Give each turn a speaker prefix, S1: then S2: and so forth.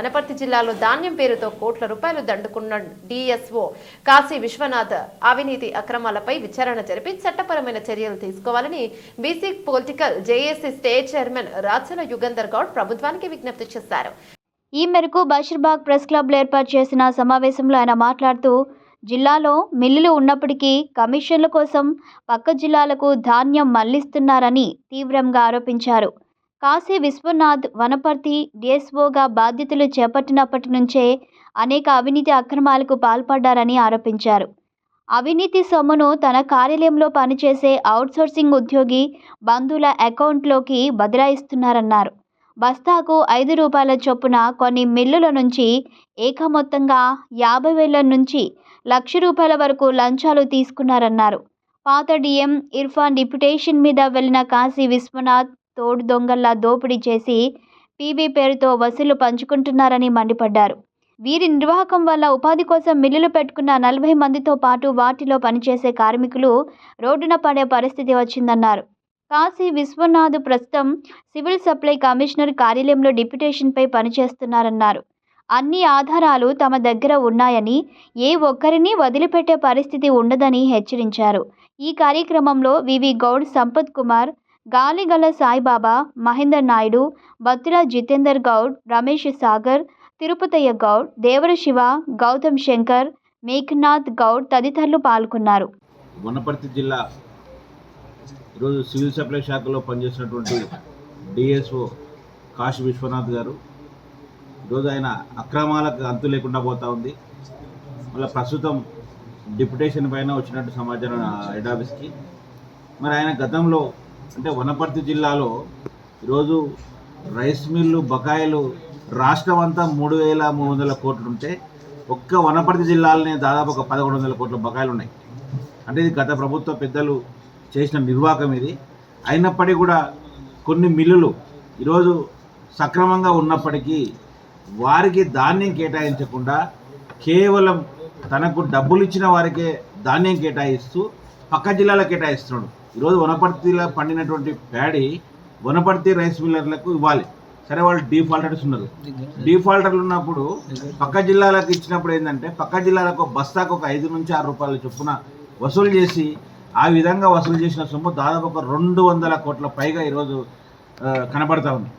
S1: వనపర్తి జిల్లాలో ధాన్యం పేరుతో కోట్ల రూపాయలు దండుకున్న డిఎస్ఓ కాశీ విశ్వనాథ్ అవినీతి అక్రమాలపై విచారణ జరిపి చట్టపరమైన చర్యలు తీసుకోవాలని BC political JAC state chairman Rachala Yugandhar Goud ప్రభుత్వానికి విజ్ఞప్తి చేశారు.
S2: ఈ మేరకు బషీర్బాగ్ ప్రెస్ క్లబ్లో ఏర్పాటు చేసిన సమావేశంలో ఆయన మాట్లాడుతూ జిల్లాలో మిల్లులు ఉన్నప్పటికీ కమిషన్ల కోసం పక్క జిల్లాలకు ధాన్యం మళ్ళిస్తున్నారని తీవ్రంగా ఆరోపించారు. కాశీ విశ్వనాథ్ వనపర్తి డిఎస్ఓగా బాధ్యతలు చేపట్టినప్పటి నుంచే అనేక అవినీతి అక్రమాలకు పాల్పడ్డారని ఆరోపించారు. అవినీతి సొమ్మును తన కార్యాలయంలో పనిచేసే అవుట్సోర్సింగ్ ఉద్యోగి బంధువుల అకౌంట్లోకి బదలాయిస్తున్నారన్నారు. బస్తాకు ఐదు రూపాయల చొప్పున కొన్ని మిల్లుల నుంచి ఏకమొత్తంగా యాభై వేల నుంచి లక్ష రూపాయల వరకు లంచాలు తీసుకున్నారన్నారు. పాత డిఎం ఇర్ఫాన్ డిప్యుటేషన్ మీద వెళ్ళిన కాశీ విశ్వనాథ్ తోడు దొంగల్లా దోపిడీ చేసి పీబీ పేరుతో వసూలు పంచుకుంటున్నారని మండిపడ్డారు. వీరి నిర్వాహకం వల్ల ఉపాధి కోసం మిల్లులు పెట్టుకున్న నలభై మందితో పాటు వాటిలో పనిచేసే కార్మికులు రోడ్డున పడే పరిస్థితి వచ్చిందన్నారు. కాశీ విశ్వనాథ్ ప్రస్తుతం సివిల్ సప్లై కమిషనర్ కార్యాలయంలో డిప్యుటేషన్పై పనిచేస్తున్నారన్నారు. అన్ని ఆధారాలు తమ దగ్గర ఉన్నాయని ఏ ఒక్కరిని వదిలిపెట్టే పరిస్థితి ఉండదని హెచ్చరించారు. ఈ కార్యక్రమంలో వివి గౌడ్ సంపత్ కుమార్ గాలిగల సాయిబాబా మహేందర్ నాయుడు బత్తుల జితేందర్ గౌడ్ రమేష్ సాగర్ తిరుపతయ్య గౌడ్ దేవర శివ గౌతమ్ శంకర్ మేఘనాథ్ గౌడ్ తదితరులు పాల్గొన్నారు.
S3: వనపర్తి జిల్లా ఈరోజు సివిల్ సప్లై శాఖలో పనిచేసినటువంటి డిఎస్ఓ కాశీ విశ్వనాథ్ గారు. ఈరోజు ఆయన అక్రమాలకు అంతు లేకుండా పోతా ఉంది. మళ్ళీ ప్రస్తుతం డిప్యుటేషన్ పైన వచ్చినట్టు సమాచారం హెడ్ ఆఫీస్కి. మరి ఆయన గతంలో అంటే వనపర్తి జిల్లాలో ఈరోజు రైస్ మిల్లు బకాయిలు రాష్ట్రం అంతా మూడు వేల మూడు వందల కోట్లు ఉంటే ఒక్క వనపర్తి జిల్లాలోనే దాదాపు ఒక పదకొండు వందల కోట్ల బకాయిలు ఉన్నాయి. అంటే ఇది గత ప్రభుత్వ పెద్దలు చేసిన నిర్వాహకం ఇది. అయినప్పటికీ కూడా కొన్ని మిల్లులు ఈరోజు సక్రమంగా ఉన్నప్పటికీ వారికి ధాన్యం కేటాయించకుండా కేవలం తనకు డబ్బులు ఇచ్చిన వారికే ధాన్యం కేటాయిస్తూ పక్క జిల్లాలకు కేటాయిస్తున్నాడు. ఈరోజు వనపర్తిలో పండినటువంటి ప్యాడీ వనపర్తి రైస్ మిల్లర్లకు ఇవ్వాలి. సరే వాళ్ళు డీఫాల్టర్స్ ఉన్నారు. డీఫాల్టర్లు ఉన్నప్పుడు పక్క జిల్లాలకు ఇచ్చినప్పుడు ఏంటంటే పక్క జిల్లాలకు ఒక బస్తాకు ఒక ఐదు నుంచి ఆరు రూపాయల చొప్పున వసూలు చేసి ఆ విధంగా వసూలు చేసిన సొమ్ము దాదాపు ఒక రెండు వందల కోట్ల పైగా ఈరోజు కనబడతా ఉంది.